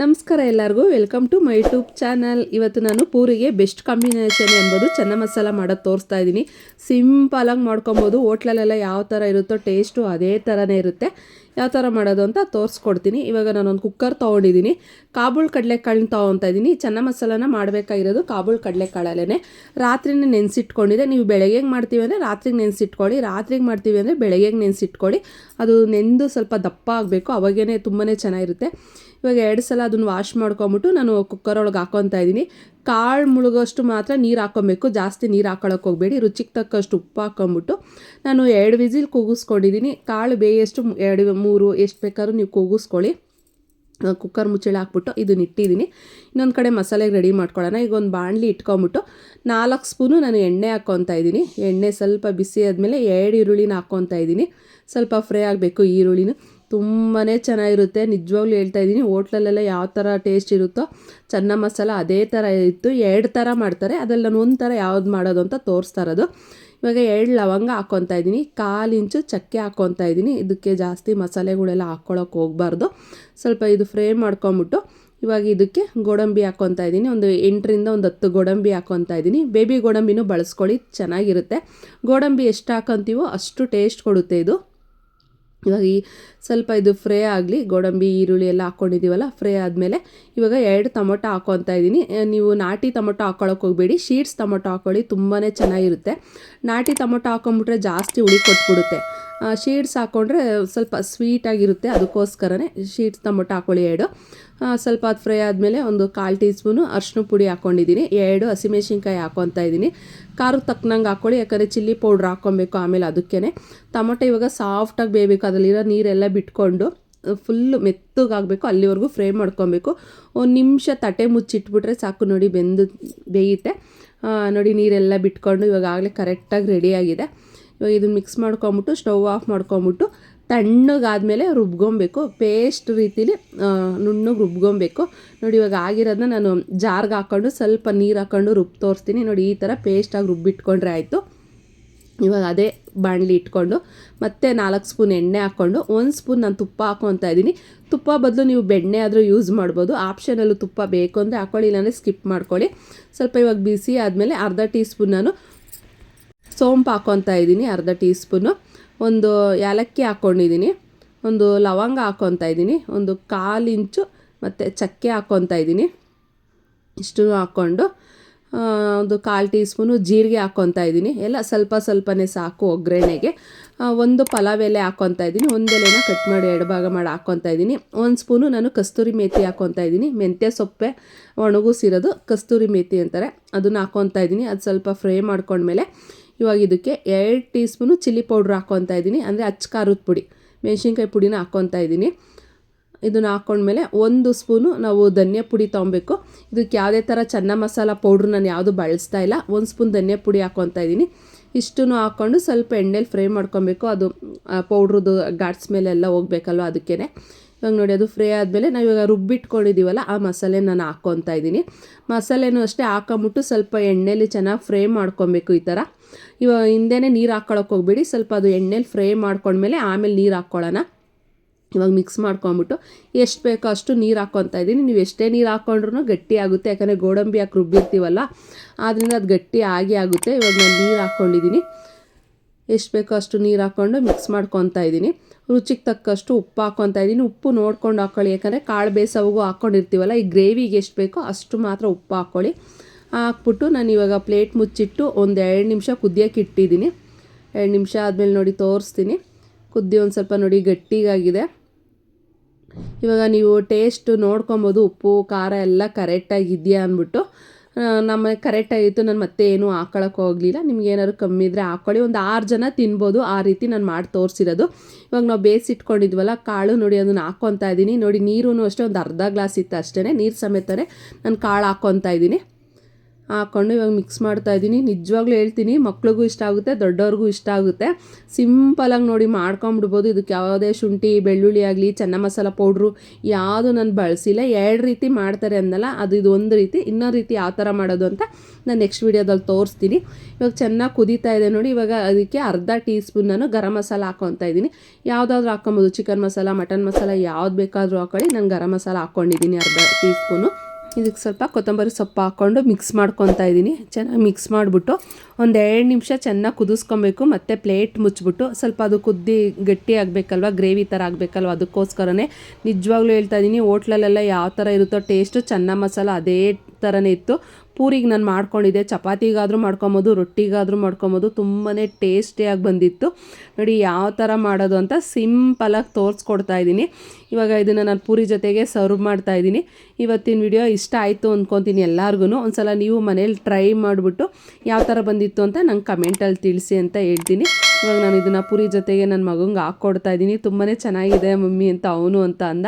ನಮಸ್ಕಾರ ಎಲ್ಲರಿಗೂ welcome to my YouTube channel ಇವತ್ತು ನಾನು ಪೂರಿಗೆ ಬೆಸ್ಟ್ ಕಾಂಬಿನೇಷನ್ ಎಂಬುದು ಚೆನ್ನ ಮಸಾಲ ಮಾಡೋದು ತೋರಿಸ್ತಾ ಇದ್ದೀನಿ. ಸಿಂಪಲಾಗಿ ಮಾಡ್ಕೊಬೋದು. ಹೋಟ್ಲಲ್ಲೆಲ್ಲ ಯಾವ ಥರ ಇರುತ್ತೋ ಟೇಸ್ಟು ಅದೇ ಥರನೇ ಇರುತ್ತೆ. ಯಾವ ಥರ ಮಾಡೋದು ಅಂತ ತೋರಿಸ್ಕೊಡ್ತೀನಿ. ಇವಾಗ ನಾನೊಂದು ಕುಕ್ಕರ್ ತೊಗೊಂಡಿದ್ದೀನಿ. ಕಾಬೂಲ್ ಕಡಲೆಕಾಳನ್ನ ತೊಗೊತಾ ಇದ್ದೀನಿ. ಚೆನ್ನ ಮಸಾಲನ ಮಾಡಬೇಕಾಗಿರೋದು ಕಾಬೂಲ್ ಕಡಲೆಕಾಳಲ್ಲೇ ರಾತ್ರಿನೇ ನೆನೆಸಿಟ್ಕೊಂಡಿದೆ. ನೀವು ಬೆಳಗ್ಗೆ ಮಾಡ್ತೀವಿ ಅಂದರೆ ರಾತ್ರಿಗೆ ನೆನೆಸಿಟ್ಕೊಳ್ಳಿ. ರಾತ್ರಿಗೆ ಮಾಡ್ತೀವಿ ಅಂದರೆ ಬೆಳಗ್ಗೆ ನೆನೆಸಿಟ್ಕೊಳ್ಳಿ. ಅದು ನೆಂದು ಸ್ವಲ್ಪ ದಪ್ಪ ಆಗಬೇಕು. ಅವಾಗೇ ತುಂಬಾ ಚೆನ್ನಾಗಿರುತ್ತೆ. ಇವಾಗ ಎರಡು ಸಲ ಅದನ್ನು ವಾಶ್ ಮಾಡ್ಕೊಂಬಿಟ್ಟು ನಾನು ಕುಕ್ಕರ್ ಒಳಗೆ ಹಾಕೊತಾ ಇದ್ದೀನಿ. ಕಾಳು ಮುಳುಗೋಷ್ಟು ಮಾತ್ರ ನೀರು ಹಾಕೊಬೇಕು ಜಾಸ್ತಿ ನೀರು ಹಾಕೊಳಕ್ಕೆ ಹೋಗಬೇಡಿ. ರುಚಿಗೆ ತಕ್ಕಷ್ಟು ಉಪ್ಪು ಹಾಕೊಂಬಿಟ್ಟು ನಾನು ಎರಡು ವಿಸಿಲ್ ಕೂಗಿಸ್ಕೊಂಡಿದ್ದೀನಿ ಕಾಳು ಬೇಯಷ್ಟು ಎರಡು, ಮೂರು ಎಷ್ಟು ಬೇಕಾದ್ರೂ ನೀವು ಕೂಗಿಸ್ಕೊಳ್ಳಿ. ಕುಕ್ಕರ್ ಮುಚ್ಚಳ ಹಾಕ್ಬಿಟ್ಟು ಇದನ್ನ ಇಟ್ಟಿದ್ದೀನಿ ಇನ್ನೊಂದು ಕಡೆ ಮಸಾಲೆಗೆ ರೆಡಿ ಮಾಡ್ಕೊಳ್ಳೋಣ. ಈಗ ಒಂದು ಬಾಣಲಿ ಇಟ್ಕೊಂಬಿಟ್ಟು ನಾಲ್ಕು ಸ್ಪೂನು ನಾನು ಎಣ್ಣೆ ಹಾಕ್ಕೊತಾ ಇದ್ದೀನಿ ಎಣ್ಣೆ ಸ್ವಲ್ಪ ಬಿಸಿ ಆದಮೇಲೆ ಎರಡು ಈರುಳ್ಳಿನ ಹಾಕ್ಕೊತಾ ಇದ್ದೀನಿ ಸ್ವಲ್ಪ ಫ್ರೈ ಆಗಬೇಕು ಈರುಳ್ಳಿನ. ತುಂಬಾ ಚೆನ್ನಾಗಿರುತ್ತೆ. ನಿಜವಾಗ್ಲೂ ಹೇಳ್ತಾ ಇದ್ದೀನಿ, ಹೋಟ್ಲಲ್ಲೆಲ್ಲ ಯಾವ ಥರ ಟೇಸ್ಟ್ ಇರುತ್ತೋ, ಚೆನ್ನ ಮಸಾಲ ಅದೇ ಥರ ಇತ್ತು. ಎರಡು ಥರ ಮಾಡ್ತಾರೆ, ಅದರಲ್ಲಿ ನಾನು ಒಂದು ಥರ ಯಾವ್ದು ಮಾಡೋದು ಅಂತ ತೋರಿಸ್ತಾ ಇರೋದು. ಇವಾಗ ಎರಡು ಲವಂಗ ಹಾಕ್ಕೊತಾ ಇದ್ದೀನಿ, ಕಾಲು ಇಂಚು ಚಕ್ಕೆ ಹಾಕ್ಕೊತಾ ಇದ್ದೀನಿ. ಇದಕ್ಕೆ ಜಾಸ್ತಿ ಮಸಾಲೆಗಳೆಲ್ಲ ಹಾಕ್ಕೊಳಕ್ಕೆ ಹೋಗಬಾರ್ದು. ಸ್ವಲ್ಪ ಇದು ಫ್ರೈ ಮಾಡ್ಕೊಂಬಿಟ್ಟು, ಇವಾಗ ಇದಕ್ಕೆ ಗೋಡಂಬಿ ಹಾಕ್ಕೊತಾ ಇದ್ದೀನಿ. ಒಂದು ಎಂಟರಿಂದ ಒಂದು ಹತ್ತು ಗೋಡಂಬಿ ಹಾಕ್ಕೊತಾ ಇದ್ದೀನಿ. ಬೇಬಿ ಗೋಡಂಬಿನೂ ಬಳಸ್ಕೊಳ್ಳಿ, ಚೆನ್ನಾಗಿರುತ್ತೆ. ಗೋಡಂಬಿ ಎಷ್ಟು ಹಾಕೊತೀವೋ ಅಷ್ಟು ಟೇಸ್ಟ್ ಕೊಡುತ್ತೆ ಇದು. ಇವಾಗ ಈ ಸ್ವಲ್ಪ ಇದು ಫ್ರೈ ಆಗಲಿ, ಗೋಡಂಬಿ, ಈರುಳ್ಳಿ ಎಲ್ಲ ಹಾಕ್ಕೊಂಡಿದ್ದೀವಲ್ಲ ಫ್ರೈ ಆದಮೇಲೆ ಇವಾಗ ಎರಡು ಟೊಮೊಟೊ ಹಾಕ್ಕೊತಾ ಇದ್ದೀನಿ. ನೀವು ನಾಟಿ ಟೊಮೊಟೊ ಹಾಕ್ಕೊಳಕ್ಕೆ ಹೋಗಬೇಡಿ. ಶೀಟ್ಸ್ ಟೊಮೊಟೊ ಹಾಕ್ಕೊಳ್ಳಿ ತುಂಬಾ ಚೆನ್ನಾಗಿರುತ್ತೆ. ನಾಟಿ ಟೊಮೊಟೊ ಹಾಕೊಂಬಿಟ್ರೆ ಜಾಸ್ತಿ ಹುಳಿ ಕೊಟ್ಬಿಡುತ್ತೆ. ಶೀಡ್ಸ್ ಹಾಕ್ಕೊಂಡ್ರೆ ಸ್ವಲ್ಪ ಸ್ವೀಟಾಗಿರುತ್ತೆ ಅದಕ್ಕೋಸ್ಕರನೇ ಶೀಟ್ಸ್ ಟೊಮೊಟೊ ಹಾಕ್ಕೊಳ್ಳಿ ಎರಡು. ಸ್ವಲ್ಪ ಅದು ಫ್ರೈ ಆದಮೇಲೆ ಒಂದು ಕಾಲು ಟೀ ಸ್ಪೂನು ಅರ್ಶಿನ ಪುಡಿ ಹಾಕ್ಕೊಂಡಿದ್ದೀನಿ ಎರಡು ಹಸಿಮೆಣ್ಸಿನ್ಕಾಯಿ ಹಾಕ್ಕೊತಾ ಇದ್ದೀನಿ. ಖಾರಕ್ಕೆ ತಕ್ಕನಂಗೆ ಹಾಕ್ಕೊಳ್ಳಿ ಯಾಕಂದರೆ ಚಿಲ್ಲಿ ಪೌಡ್ರ್ ಹಾಕ್ಕೊಬೇಕು ಆಮೇಲೆ ಅದಕ್ಕೇ ಟೊಮೊಟೊ ಇವಾಗ ಸಾಫ್ಟಾಗಿ ಬೇಯಬೇಕು, ಅದರಲ್ಲಿರೋ ನೀರೆಲ್ಲ ಬಿಟ್ಕೊಂಡು ಫುಲ್ಲು ಮೆತ್ತಗಾಗಬೇಕು, ಅಲ್ಲಿವರೆಗೂ ಫ್ರೈ ಮಾಡ್ಕೊಬೇಕು ಒಂದು ನಿಮಿಷ ತಟ್ಟೆ ಮುಚ್ಚಿಟ್ಬಿಟ್ರೆ ಸಾಕು ನೋಡಿ, ಬೆಂದು ಬೇಯುತ್ತೆ. ನೋಡಿ, ನೀರೆಲ್ಲ ಬಿಟ್ಕೊಂಡು ಇವಾಗ ಆಗಲೇ ಕರೆಕ್ಟಾಗಿ ರೆಡಿಯಾಗಿದೆ ಇವಾಗ ಇದನ್ನು ಮಿಕ್ಸ್ ಮಾಡ್ಕೊಂಬಿಟ್ಟು ಸ್ಟವ್ ಆಫ್ ಮಾಡ್ಕೊಂಬಿಟ್ಟು ತಣ್ಣಗಾದಮೇಲೆ ರುಬ್ಕೊಬೇಕು ಪೇಸ್ಟ್ ರೀತಿಲಿ ನುಣ್ಣಗೆ ರುಬ್ಕೊಬೇಕು ನೋಡಿ, ಇವಾಗ ಆಗಿರೋದನ್ನ ನಾನು ಜಾರ್ಗೆ ಹಾಕ್ಕೊಂಡು ಸ್ವಲ್ಪ ನೀರು ಹಾಕ್ಕೊಂಡು ರುಬ್ಬಿ ತೋರಿಸ್ತೀನಿ. ನೋಡಿ, ಈ ಥರ ಪೇಸ್ಟಾಗಿ ರುಬ್ಬಿಟ್ಕೊಂಡ್ರೆ ಆಯಿತು. ಇವಾಗ ಅದೇ ಬಾಣಲಿ ಇಟ್ಕೊಂಡು, ಮತ್ತೆ ನಾಲ್ಕು ಸ್ಪೂನ್ ಎಣ್ಣೆ ಹಾಕ್ಕೊಂಡು ಒಂದು ಸ್ಪೂನ್ ನಾನು ತುಪ್ಪ ಹಾಕ್ಕೊತಾ ಇದ್ದೀನಿ. ತುಪ್ಪ ಬದಲು ನೀವು ಬೆಣ್ಣೆ ಆದರೂ ಯೂಸ್ ಮಾಡ್ಬೋದು. ಆಪ್ಷನಲ್ಲೂ ತುಪ್ಪ ಬೇಕು ಅಂದರೆ ಹಾಕ್ಕೊಳ್ಳಿ ಇಲ್ಲಾಂದರೆ ಸ್ಕಿಪ್ ಮಾಡ್ಕೊಳ್ಳಿ. ಸ್ವಲ್ಪ ಇವಾಗ ಬಿಸಿ ಆದಮೇಲೆ ಅರ್ಧ ಟೀ ಸ್ಪೂನ್ ನಾನು ಸೋಂಪು ಹಾಕ್ಕೊತಾ ಇದ್ದೀನಿ, ಅರ್ಧ ಟೀ ಸ್ಪೂನು. ಒಂದು ಏಲಕ್ಕಿ ಹಾಕ್ಕೊಂಡಿದ್ದೀನಿ ಒಂದು ಲವಂಗ ಹಾಕ್ಕೊತಾ ಇದ್ದೀನಿ, ಒಂದು ಕಾಲು ಇಂಚು ಮತ್ತು ಚಕ್ಕೆ ಹಾಕ್ಕೊತಾ ಇದ್ದೀನಿ. ಇಷ್ಟು ಹಾಕ್ಕೊಂಡು ಒಂದು ಕಾಲು ಟೀ ಸ್ಪೂನು ಜೀರಿಗೆ ಹಾಕ್ಕೊತಾ ಇದ್ದೀನಿ. ಎಲ್ಲ ಸ್ವಲ್ಪ ಸ್ವಲ್ಪನೇ ಸಾಕು ಒಗ್ಗರಣೆಗೆ. ಒಂದು ಪಲಾವ್ ಎಲೆ ಹಾಕ್ಕೊತಾ ಇದ್ದೀನಿ, ಒಂದು ಎಲೆನ ಕಟ್ ಮಾಡಿ ಎಡಭಾಗ ಭಾಗ ಮಾಡಿ ಹಾಕ್ಕೊತಾ ಇದ್ದೀನಿ. ಒಂದು ಸ್ಪೂನು ನಾನು ಕಸ್ತೂರಿ ಮೇಥಿ ಹಾಕ್ಕೊತಾ ಇದ್ದೀನಿ. ಮೆಂತ್ಯ ಸೊಪ್ಪೆ ಒಣಗಿಸಿರೋದು ಕಸ್ತೂರಿ ಮೇಥಿ ಅಂತಾರೆ, ಅದನ್ನು ಹಾಕ್ಕೊತಾ ಇದ್ದೀನಿ. ಅದು ಸ್ವಲ್ಪ ಫ್ರೈ ಮಾಡ್ಕೊಂಡ್ಮೇಲೆ ಇವಾಗ ಇದಕ್ಕೆ ಎರಡು ಟೀ ಸ್ಪೂನು ಚಿಲ್ಲಿ ಪೌಡ್ರ್ ಹಾಕ್ಕೊತಾ ಇದ್ದೀನಿ. ಅಂದರೆ ಅಚ್ಚ ಖಾರದ ಪುಡಿ, ಮೆಣಸಿನ್ಕಾಯಿ ಪುಡಿನ ಹಾಕ್ಕೊತಾ ಇದ್ದೀನಿ. ಇದನ್ನು ಹಾಕ್ಕೊಂಡ್ಮೇಲೆ ಒಂದು ಸ್ಪೂನು ನಾವು ಧನಿಯಾ ಪುಡಿ ತೊಗೊಬೇಕು. ಇದಕ್ಕೆ ಯಾವುದೇ ಥರ ಚೆನ್ನ ಮಸಾಲ ಪೌಡ್ರ್ ನಾನು ಯಾವುದು ಬಳಸ್ತಾ ಇಲ್ಲ. ಒಂದು ಸ್ಪೂನ್ ಧನಿಯಾ ಪುಡಿ ಹಾಕ್ಕೊತಾ ಇದ್ದೀನಿ. ಇಷ್ಟೂ ಹಾಕ್ಕೊಂಡು ಸ್ವಲ್ಪ ಎಣ್ಣೆಲಿ ಫ್ರೈ ಮಾಡ್ಕೊಬೇಕು. ಅದು ಪೌಡ್ರದ್ದು ಗಾಟ್ಸ್ ಮೇಲೆಲ್ಲ ಹೋಗ್ಬೇಕಲ್ವ ಅದಕ್ಕೇ ಇವಾಗ ನೋಡಿ, ಅದು ಫ್ರೈ ಆದಮೇಲೆ ನಾವು ಇವಾಗ ರುಬ್ಬಿಟ್ಕೊಂಡಿದ್ದೀವಲ್ಲ ಆ ಮಸಾಲೆ ನಾನು ಹಾಕ್ಕೊತಾ ಇದ್ದೀನಿ. ಮಸಾಲೆನೂ ಅಷ್ಟೇ ಹಾಕೊಂಬಿಟ್ಟು ಸ್ವಲ್ಪ ಎಣ್ಣೆಲಿ ಚೆನ್ನಾಗಿ ಫ್ರೈ ಮಾಡ್ಕೊಬೇಕು ಈ ಥರ. ಇವಾಗ ಹಿಂದೆನೇ ನೀರು ಹಾಕ್ಕೊಳಕ್ಕೆ ಹೋಗ್ಬೇಡಿ, ಸ್ವಲ್ಪ ಅದು ಎಣ್ಣೆಲಿ ಫ್ರೈ ಮಾಡ್ಕೊಂಡ್ಮೇಲೆ ಆಮೇಲೆ ನೀರು ಹಾಕ್ಕೊಳ್ಳೋಣ ಇವಾಗ ಮಿಕ್ಸ್ ಮಾಡ್ಕೊಂಬಿಟ್ಟು ಎಷ್ಟು ಬೇಕೋ ಅಷ್ಟು ನೀರು ಹಾಕ್ಕೊತಾ ಇದ್ದೀನಿ. ನೀವು ಎಷ್ಟೇ ನೀರು ಹಾಕ್ಕೊಂಡ್ರೂ ಗಟ್ಟಿ ಆಗುತ್ತೆ, ಯಾಕಂದರೆ ಗೋಡಂಬಿ ಹಾಕಿ ರುಬ್ಬಿರ್ತೀವಲ್ಲ ಆದ್ದರಿಂದ ಅದು ಗಟ್ಟಿ ಆಗಿ ಆಗುತ್ತೆ. ಇವಾಗ ನಾನು ನೀರು ಹಾಕ್ಕೊಂಡಿದ್ದೀನಿ ಎಷ್ಟು ಬೇಕೋ ಅಷ್ಟು ನೀರು ಹಾಕ್ಕೊಂಡು ಮಿಕ್ಸ್ ಮಾಡ್ಕೊತಾ ಇದ್ದೀನಿ. ರುಚಿಗೆ ತಕ್ಕಷ್ಟು ಉಪ್ಪು ಹಾಕ್ಕೊತಾ ಇದ್ದೀನಿ. ಉಪ್ಪು ನೋಡ್ಕೊಂಡು ಹಾಕ್ಕೊಳ್ಳಿ ಯಾಕಂದರೆ ಕಾಳು ಬೇಸವಿಗೂ ಹಾಕ್ಕೊಂಡಿರ್ತೀವಲ್ಲ ಈ ಗ್ರೇವಿಗೆ ಎಷ್ಟು ಬೇಕೋ ಅಷ್ಟು ಮಾತ್ರ ಉಪ್ಪು ಹಾಕ್ಕೊಳ್ಳಿ ಹಾಕ್ಬಿಟ್ಟು ನಾನು ಇವಾಗ ಪ್ಲೇಟ್ ಮುಚ್ಚಿಟ್ಟು ಒಂದು ಎರಡು ನಿಮಿಷ ಕುದಿಯೋಕೆ ಇಟ್ಟಿದ್ದೀನಿ. ಎರಡು ನಿಮಿಷ ಆದಮೇಲೆ ನೋಡಿ ತೋರಿಸ್ತೀನಿ. ಕುದ್ದಿ ಒಂದು ಸ್ವಲ್ಪ ನೋಡಿ ಗಟ್ಟಿಗಾಗಿದೆ. ಇವಾಗ ನೀವು ಟೇಸ್ಟ್ ನೋಡ್ಕೊಬೋದು. ಉಪ್ಪು, ಖಾರ ಎಲ್ಲ ಕರೆಕ್ಟಾಗಿ ಇದೆಯಾ ಅಂದ್ಬಿಟ್ಟು. ನಮ್ಮ ಕರೆಕ್ಟಾಗಿತ್ತು ನಾನು ಮತ್ತೆ ಏನೂ ಹಾಕೊಳಕ್ಕೆ ಹೋಗಲಿಲ್ಲ. ನಿಮ್ಗೆ ಏನಾದ್ರು ಕಮ್ಮಿ ಇದ್ದರೆ ಹಾಕ್ಕೊಳ್ಳಿ ಒಂದು ಆರು ಜನ ತಿನ್ಬೋದು. ಆ ರೀತಿ ನಾನು ಮಾಡಿ ತೋರಿಸಿರೋದು. ಇವಾಗ ನಾವು ಬೇಯಿಸಿಟ್ಕೊಂಡಿದ್ವಲ್ಲ ಕಾಳು ನೋಡಿ ಅದನ್ನು ಹಾಕ್ಕೊತಾ ಇದ್ದೀನಿ ನೋಡಿ ನೀರೂ ಅಷ್ಟೇ, ಒಂದು ಅರ್ಧ ಗ್ಲಾಸ್ ಇತ್ತು ಅಷ್ಟೇ ನೀರು ಸಮೇತನೇ ನಾನು ಕಾಳು ಹಾಕ್ಕೊತಾ ಇದ್ದೀನಿ ಹಾಕ್ಕೊಂಡು ಇವಾಗ ಮಿಕ್ಸ್ ಮಾಡ್ತಾ ಇದ್ದೀನಿ. ನಿಜವಾಗ್ಲೂ ಹೇಳ್ತೀನಿ, ಮಕ್ಳಿಗೂ ಇಷ್ಟ ಆಗುತ್ತೆ, ದೊಡ್ಡವ್ರಿಗೂ ಇಷ್ಟ ಆಗುತ್ತೆ. ಸಿಂಪಲಾಗಿ ನೋಡಿ ಮಾಡ್ಕೊಂಬಿಡ್ಬೋದು ಇದಕ್ಕೆ ಯಾವುದೇ ಶುಂಠಿ, ಬೆಳ್ಳುಳ್ಳಿ ಆಗಲಿ, ಚೆನ್ನ ಮಸಾಲ ಪೌಡ್ರು ಯಾವುದು ನಾನು ಬಳಸಿಲ್ಲ. ಎರಡು ರೀತಿ ಮಾಡ್ತಾರೆ ಅಂದಲ್ಲ, ಅದು ಇದು ಒಂದು ರೀತಿ, ಇನ್ನೊಂದು ರೀತಿ ಯಾವ ಥರ ಮಾಡೋದು ಅಂತ ನಾನು ನೆಕ್ಸ್ಟ್ ವೀಡಿಯೋದಲ್ಲಿ ತೋರಿಸ್ತೀನಿ. ಇವಾಗ ಚೆನ್ನಾಗಿ ಕುದೀತಾ ಇದೆ ನೋಡಿ. ಇವಾಗ ಅದಕ್ಕೆ ಅರ್ಧ ಟೀ ಸ್ಪೂನ್ ನಾನು ಗರಂ ಮಸಾಲ ಹಾಕೊತಾ ಇದ್ದೀನಿ. ಯಾವುದಾದ್ರೂ ಹಾಕೊಬೋದು ಚಿಕನ್ ಮಸಾಲ, ಮಟನ್ ಮಸಾಲ, ಯಾವ್ದು ಬೇಕಾದರೂ ಹಾಕೊಳ್ಳಿ. ನಾನು ಗರಂ ಮಸಾಲ ಹಾಕ್ಕೊಂಡಿದ್ದೀನಿ ಅರ್ಧ ಟೀ ಸ್ಪೂನು ಇದಕ್ಕೆ ಸ್ವಲ್ಪ ಕೊತ್ತಂಬರಿ ಸೊಪ್ಪು ಹಾಕ್ಕೊಂಡು ಮಿಕ್ಸ್ ಮಾಡ್ಕೊತಾ ಇದ್ದೀನಿ. ಚೆನ್ನಾಗಿ ಮಿಕ್ಸ್ ಮಾಡಿಬಿಟ್ಟು ಒಂದು ಎರಡು ನಿಮಿಷ ಚೆನ್ನಾಗಿ ಕುದಿಸ್ಕೊಬೇಕು. ಮತ್ತು ಪ್ಲೇಟ್ ಮುಚ್ಚಿಬಿಟ್ಟು ಸ್ವಲ್ಪ ಅದು ಕುದ್ದಿ ಗಟ್ಟಿ ಆಗಬೇಕಲ್ವ, ಗ್ರೇವಿ ಥರ ಆಗಬೇಕಲ್ವ ಅದಕ್ಕೋಸ್ಕರನೇ ನಿಜವಾಗ್ಲೂ ಹೇಳ್ತಾ ಇದ್ದೀನಿ, ಹೋಟ್ಲಲ್ಲೆಲ್ಲ ಯಾವ ಥರ ಇರುತ್ತೋ ಟೇಸ್ಟು ಚೆನ್ನ ಮಸಾಲ ಅದೇ ಥರನೇ ಇತ್ತು. ಪೂರಿಗೆ ನಾನು ಮಾಡ್ಕೊಂಡಿದ್ದೆ. ಚಪಾತಿಗಾದರೂ ಮಾಡ್ಕೊಬೋದು, ರೊಟ್ಟಿಗಾದರೂ ಮಾಡ್ಕೊಬೋದು ತುಂಬಾ ಟೇಸ್ಟಿಯಾಗಿ ಬಂದಿತ್ತು. ನೋಡಿ ಯಾವ ಥರ ಮಾಡೋದು ಅಂತ ಸಿಂಪಲಾಗಿ ತೋರಿಸ್ಕೊಡ್ತಾ ಇದ್ದೀನಿ. ಇವಾಗ ಇದನ್ನು ನಾನು ಪೂರಿ ಜೊತೆಗೆ ಸರ್ವ್ ಮಾಡ್ತಾ ಇದ್ದೀನಿ. ಇವತ್ತಿನ ವಿಡಿಯೋ ಇಷ್ಟ ಆಯಿತು ಅಂದ್ಕೊತೀನಿ ಎಲ್ಲರಿಗೂ ಒಂದ್ಸಲ ನೀವು ಮನೇಲಿ ಟ್ರೈ ಮಾಡಿಬಿಟ್ಟು ಯಾವ ಥರ ಬಂದಿತ್ತು ಅಂತ ನಂಗೆ ಕಮೆಂಟಲ್ಲಿ ತಿಳಿಸಿ ಅಂತ ಹೇಳ್ತೀನಿ. ಇವಾಗ ನಾನು ಇದನ್ನು ಪೂರಿ ಜೊತೆಗೆ ನನ್ನ ಮಗಂಗೆ ಹಾಕ್ಕೊಡ್ತಾ ಇದ್ದೀನಿ ತುಂಬಾ ಚೆನ್ನಾಗಿದೆ ಮಮ್ಮಿ ಅಂತ, ಅವನು ಅಂತ ಅಂದ.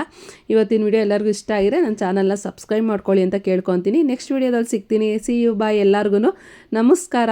ಇವತ್ತಿನ ವಿಡಿಯೋ ಎಲ್ಲರಿಗೂ ಇಷ್ಟ ಆಗಿದೆ ನನ್ನ ಚಾನಲ್ನ ಸಬ್ಸ್ಕ್ರೈಬ್ ಮಾಡ್ಕೊಳ್ಳಿ ಅಂತ ಕೇಳ್ಕೊತೀನಿ. ನೆಕ್ಸ್ಟ್ ವಿಡಿಯೋದಲ್ಲಿ ಸಿಗ್ತೀನಿ. ಸಿ ಯು ಬಾಯ್ ಎಲ್ಲರಿಗೂ ನಮಸ್ಕಾರ.